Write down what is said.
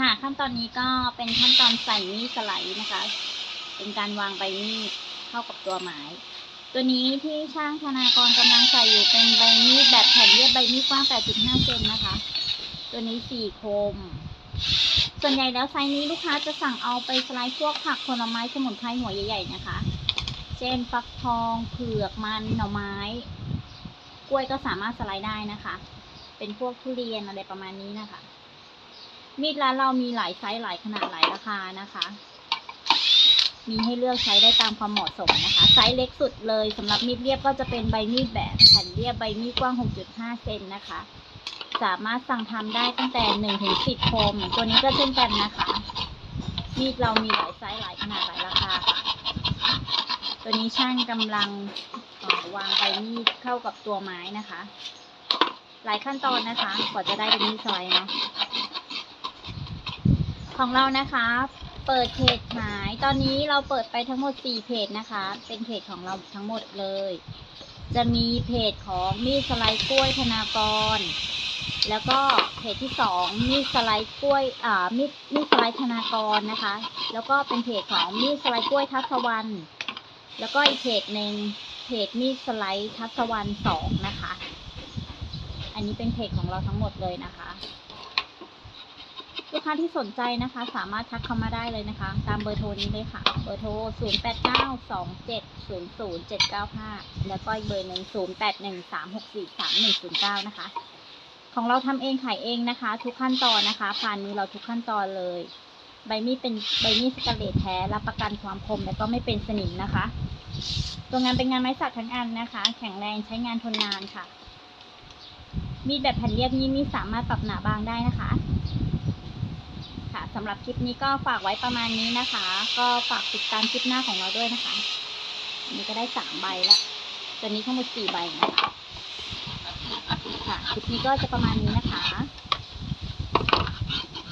ค่ะ ขั้นตอนนี้ก็เป็นขั้นตอนใส่มีดสไลด์นะคะ เป็นการวางใบมีดเข้ากับตัวไม้ตัวนี้ที่ช่างธนากรกำลังใส่อยู่เป็นใบมีดแบบแผ่นเรียบใบมีดกว้าง 8.5 เซนนะคะ ตัวนี้สี่คม ส่วนใหญ่แล้วไซส์นี้ลูกค้าจะสั่งเอาไปสไลด์พวกผักผลไม้สมุนไพรหัวใหญ่ๆนะคะ เช่นฟักทองเผือกมันหน่อไม้ กล้วยก็สามารถสไลด์ได้นะคะ เป็นพวกทุเรียนอะไรประมาณนี้นะคะ มีดร้านเรามีหลายไซส์หลายขนาดหลายราคานะคะ มีให้เลือกใช้ได้ตามความเหมาะสมนะคะ ไซส์เล็กสุดเลยสำหรับมีดเรียบก็จะเป็นใบมีดแบบแผ่นเรียบใบมีดกว้าง 6.5 เซนนะคะ สามารถสั่งทำได้ตั้งแต่1ถึง10คม ตัวนี้ก็เช่นกันนะคะ มีดเรามีหลายไซส์หลายขนาดหลายราคาค่ะ ตัวนี้ช่างกำลังวางใบมีดเข้ากับตัวไม้นะคะ หลายขั้นตอนนะคะกว่าจะได้เป็นมีดสไลด์เนาะ ของเรานะคะ เปิดเพจขาย ตอนนี้เราเปิดไปทั้งหมด 4 เพจนะคะ เป็นเพจของเราทั้งหมดเลย จะมีเพจของมีสไลด์กล้วยธนากร แล้วก็เพจที่สองมีสไลด์กล้วยอ่ามีมีสไลด์ธนากรนะคะ แล้วก็เป็นเพจของมีสไลด์กล้วยทัศวรรณแล้วก็อีกเพจหนึ่งเพจมีสไลด์ทัศวรรณสองนะคะ อันนี้เป็นเพจของเราทั้งหมดเลยนะคะ ลูกค้าที่สนใจนะคะ สามารถทักเข้ามาได้เลยนะคะ ตามเบอร์โทรนี้เลยค่ะ เบอร์โทร 0 8 9 2 7 0 0 7 9 5 แล้วก็อีกเบอร์หนึ่ง0 8 1 3 6 4 3 1 0 9 นะคะ ของเราทำเองขายเองนะคะ ทุกขั้นตอนนะคะ ผ่านมือเราทุกขั้นตอนเลย ใบมีดเป็นใบมีดสแตนเลสแท้รับประกันความคมและก็ไม่เป็นสนิมนะคะ ตัวงานเป็นงานไม้สักทั้งอันนะคะ แข็งแรงใช้งานทนนานค่ะ มีดแบบแผ่นเรียบนี้มีสามารถปรับหนาบางได้นะคะ ค่ะสำหรับคลิปนี้ก็ฝากไว้ประมาณนี้นะคะ ก็ฝากติดตามคลิปหน้าของเราด้วยนะคะ นี่ก็ได้สามใบแล้วตัวนี้ทั้งหมดสี่ใบนะคะค่ะคลิปนี้ก็จะประมาณนี้นะคะ